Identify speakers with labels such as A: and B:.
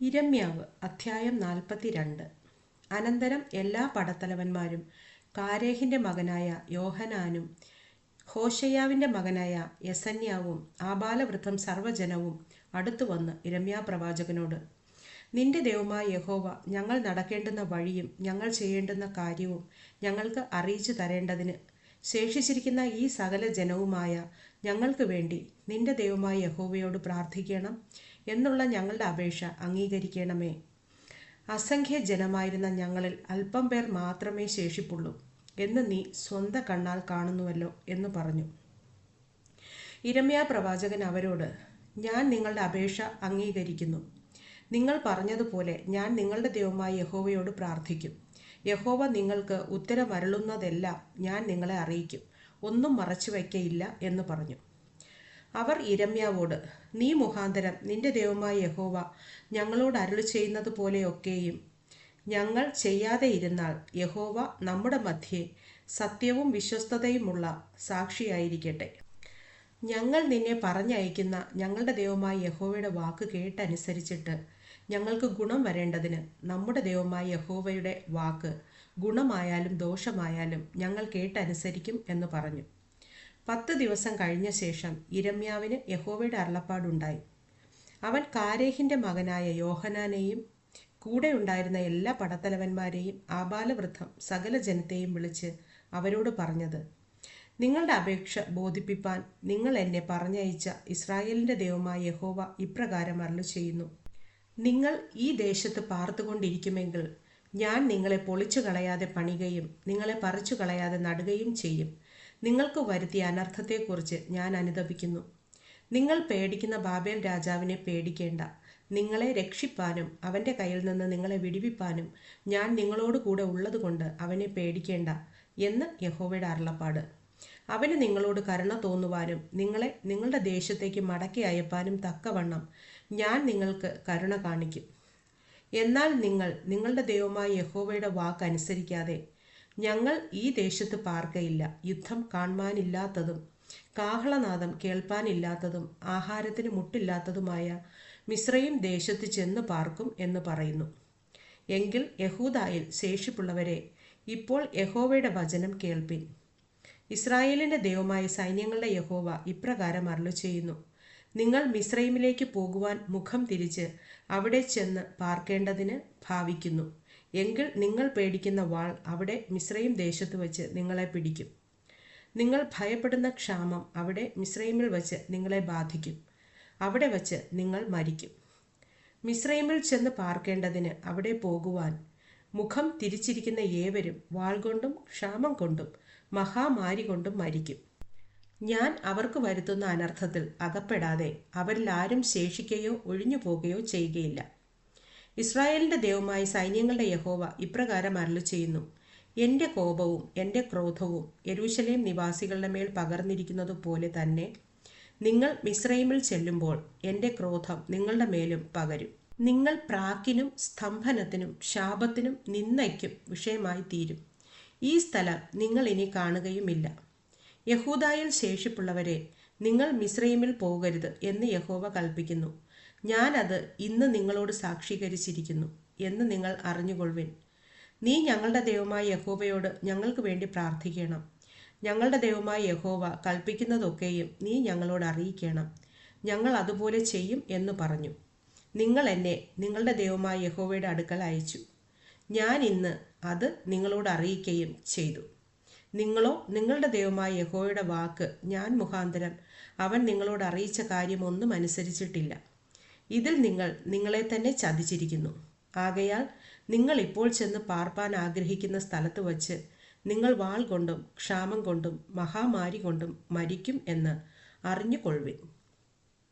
A: ഇരമ്യാവ് അധ്യായം നാൽപ്പത്തിരണ്ട്. അനന്തരം എല്ലാ പടത്തലവന്മാരും കാരേഹിന്റെ മകനായ യോഹനാനും ഹോഷയ്യാവിന്റെ മകനായ യസന്യാവും ആബാലവൃദ്ധം സർവജനവും അടുത്തു വന്ന് ഇരമ്യാ പ്രവാചകനോട് നിന്റെ ദൈവമായ യഹോവ ഞങ്ങൾ നടക്കേണ്ടുന്ന വഴിയും ഞങ്ങൾ ചെയ്യേണ്ടുന്ന കാര്യവും ഞങ്ങൾക്ക് അറിയിച്ചു തരേണ്ടതിന് ശേഷിച്ചിരിക്കുന്ന ഈ സകല ജനവുമായ ഞങ്ങൾക്ക് വേണ്ടി നിന്റെ ദൈവമായ യഹോവയോട് പ്രാർത്ഥിക്കണം. എന്നുള്ള ഞങ്ങളുടെ അപേക്ഷ അംഗീകരിക്കണമേ. അസംഖ്യ ജനമായിരുന്ന ഞങ്ങളിൽ അല്പം പേർ മാത്രമേ ശേഷിപ്പുള്ളൂ എന്ന് നീ സ്വന്ത കണ്ണാൽ കാണുന്നുവല്ലോ എന്ന് പറഞ്ഞു. ഇരമ്യ പ്രവാചകൻ അവരോട് ഞാൻ നിങ്ങളുടെ അപേക്ഷ അംഗീകരിക്കുന്നു. നിങ്ങൾ പറഞ്ഞതുപോലെ ഞാൻ നിങ്ങളുടെ ദൈവമായ യഹോവയോട് പ്രാർത്ഥിക്കും. യഹോവ നിങ്ങൾക്ക് ഉത്തരമരുളുന്നതെല്ലാം ഞാൻ നിങ്ങളെ അറിയിക്കും. ഒന്നും മറച്ചു വയ്ക്കയില്ല എന്ന് പറഞ്ഞു. അവർ ഇരമ്യാവോട് നീ മുഖാന്തരം നിന്റെ ദൈവമായ യഹോവ ഞങ്ങളോട് അരുളി ചെയ്യുന്നത് പോലെയൊക്കെയും ഞങ്ങൾ ചെയ്യാതെ ഇരുന്നാൽ യഹോവ നമ്മുടെ മധ്യേ സത്യവും വിശ്വസ്തതയുമുള്ള സാക്ഷിയായിരിക്കട്ടെ. ഞങ്ങൾ നിന്നെ പറഞ്ഞയക്കുന്ന ഞങ്ങളുടെ ദൈവമായ യഹോവയുടെ വാക്ക് കേട്ടനുസരിച്ചിട്ട് ഞങ്ങൾക്ക് ഗുണം വരേണ്ടതിന് നമ്മുടെ ദൈവമായ യഹോവയുടെ വാക്ക് ഗുണമായാലും ദോഷമായാലും ഞങ്ങൾ കേട്ടനുസരിക്കും എന്ന് പറഞ്ഞു. പത്ത് ദിവസം കഴിഞ്ഞ ശേഷം ഇരമ്യാവിന് യഹോവയുടെ അരുളപ്പാടുണ്ടായി. അവൻ കാരേഹിന്റെ മകനായ യോഹനാനെയും കൂടെ ഉണ്ടായിരുന്ന എല്ലാ പടത്തലവന്മാരെയും ആബാലവൃദ്ധം സകല ജനത്തെയും വിളിച്ച് അവരോട് പറഞ്ഞത് നിങ്ങളുടെ അപേക്ഷ ബോധിപ്പിപ്പാൻ നിങ്ങൾ എന്നെ പറഞ്ഞയച്ച ഇസ്രായേലിന്റെ ദൈവമായ യഹോവ ഇപ്രകാരം അരുളു ചെയ്യുന്നു നിങ്ങൾ ഈ ദേശത്ത് പാർത്തുകൊണ്ടിരിക്കുമെങ്കിൽ ഞാൻ നിങ്ങളെ പൊളിച്ചു കളയാതെ പണികയും നിങ്ങളെ പറിച്ചു കളയാതെ നടുകയും ചെയ്യും. നിങ്ങൾക്ക് വരുത്തിയ അനർത്ഥത്തെക്കുറിച്ച് ഞാൻ അനുദപിക്കുന്നു നിങ്ങൾ പേടിക്കുന്ന ബാബേൽ രാജാവിനെ പേടിക്കേണ്ട. നിങ്ങളെ രക്ഷിപ്പാനും അവന്റെ കയ്യിൽ നിന്ന് നിങ്ങളെ വിടിവിപ്പാനും ഞാൻ നിങ്ങളോട് കൂടെ ഉള്ളതുകൊണ്ട് അവനെ പേടിക്കേണ്ട എന്ന് യഹോവയുടെ അരുളപ്പാട്. അവന് നിങ്ങളോട് കരുണ തോന്നുവാനും നിങ്ങളെ നിങ്ങളുടെ ദേശത്തേക്ക് മടക്കി അയപ്പാനും തക്കവണ്ണം ഞാൻ നിങ്ങൾക്ക് കരുണ കാണിക്കും. എന്നാൽ നിങ്ങൾ നിങ്ങളുടെ ദൈവമായ യഹോവയുടെ വാക്ക് അനുസരിക്കാതെ ഞങ്ങൾ ഈ ദേശത്ത് പാർക്കയില്ല. യുദ്ധം കാണുവാനില്ലാത്തതും കാഹളനാദം കേൾപ്പാനില്ലാത്തതും ആഹാരത്തിന് മുട്ടില്ലാത്തതുമായ മിശ്രയും ദേശത്ത് ചെന്ന് പാർക്കും എന്ന് പറയുന്നു. എങ്കിൽ യഹൂദായിൽ ശേഷിപ്പുള്ളവരെ ഇപ്പോൾ യഹോവയുടെ വചനം കേൾപ്പിൻ. ഇസ്രായേലിന്റെ ദൈവമായ സൈന്യങ്ങളുടെ യഹോവ ഇപ്രകാരം അരുളു ചെയ്യുന്നു നിങ്ങൾ മിശ്രൈമിലേക്ക് പോകുവാൻ മുഖം തിരിച്ച് അവിടെ ചെന്ന് പാർക്കേണ്ടതിന് ഭാവിക്കുന്നു. എങ്കിൽ നിങ്ങൾ പേടിക്കുന്ന വാൾ അവിടെ മിശ്രയും ദേശത്ത് വച്ച് നിങ്ങളെ പിടിക്കും. നിങ്ങൾ ഭയപ്പെടുന്ന ക്ഷാമം അവിടെ മിശ്രൈമിൽ വച്ച് നിങ്ങളെ ബാധിക്കും. അവിടെ വച്ച് നിങ്ങൾ മരിക്കും. മിശ്രൈമിൽ ചെന്ന് പാർക്കേണ്ടതിന് അവിടെ പോകുവാൻ മുഖം തിരിച്ചിരിക്കുന്ന ഏവരും വാൾ കൊണ്ടും ക്ഷാമം കൊണ്ടും മഹാമാരി കൊണ്ടും മരിക്കും. ഞാൻ അവർക്ക് വരുത്തുന്ന അനർത്ഥത്തിൽ അകപ്പെടാതെ അവരിൽ ആരും ശേഷിക്കുകയോ ഒഴിഞ്ഞു പോകുകയോ ചെയ്യുകയില്ല. ഇസ്രായേലിന്റെ ദൈവമായി സൈന്യങ്ങളുടെ യഹോവ ഇപ്രകാരം അരളു ചെയ്യുന്നു എന്റെ കോപവും എന്റെ ക്രോധവും യരൂശലേം നിവാസികളുടെ മേൽ പകർന്നിരിക്കുന്നത് പോലെ തന്നെ നിങ്ങൾ മിശ്രൈമിൽ ചെല്ലുമ്പോൾ എന്റെ ക്രോധം നിങ്ങളുടെ മേലും പകരും. നിങ്ങൾ പ്രാക്കിനും സ്തംഭനത്തിനും ശാപത്തിനും നിന്നയ്ക്കും വിഷയമായി തീരും ഈ സ്ഥലം നിങ്ങൾ ഇനി കാണുകയുമില്ല. യഹൂദായിൽ ശേഷിപ്പുള്ളവരെ നിങ്ങൾ മിശ്രൈമിൽ പോകരുത് എന്ന് യഹോവ കൽപ്പിക്കുന്നു. ഞാനത് ഇന്ന് നിങ്ങളോട് സാക്ഷീകരിച്ചിരിക്കുന്നു എന്ന് നിങ്ങൾ അറിഞ്ഞുകൊള്ളുവിൻ. നീ ഞങ്ങളുടെ ദൈവമായ യഹോവയോട് ഞങ്ങൾക്ക് വേണ്ടി പ്രാർത്ഥിക്കണം. ഞങ്ങളുടെ ദൈവമായ യഹോവ കൽപ്പിക്കുന്നതൊക്കെയും നീ ഞങ്ങളോട് അറിയിക്കണം. ഞങ്ങൾ അതുപോലെ ചെയ്യും എന്ന് പറഞ്ഞു. നിങ്ങൾ എന്നെ നിങ്ങളുടെ ദൈവമായ യഹോവയുടെ അടുക്കൽ അയച്ചു. ഞാൻ ഇന്ന് അത് നിങ്ങളോട് അറിയിക്കുകയും ചെയ്തു. നിങ്ങളോ നിങ്ങളുടെ ദൈവമായ യഹോയുടെ വാക്ക് ഞാൻ മുഖാന്തരം. അവൻ നിങ്ങളോട് അറിയിച്ച കാര്യമൊന്നും അനുസരിച്ചിട്ടില്ല. ഇതിൽ നിങ്ങൾ നിങ്ങളെ തന്നെ ചതിച്ചിരിക്കുന്നു. ആകയാൽ നിങ്ങൾ ഇപ്പോൾ ചെന്ന് പാർപ്പാൻ ആഗ്രഹിക്കുന്ന സ്ഥലത്ത് വച്ച് നിങ്ങൾ വാൾ കൊണ്ടും ക്ഷാമം കൊണ്ടും മഹാമാരി കൊണ്ടും മരിക്കും എന്ന് അറിഞ്ഞുകൊള്ളുവിൻ.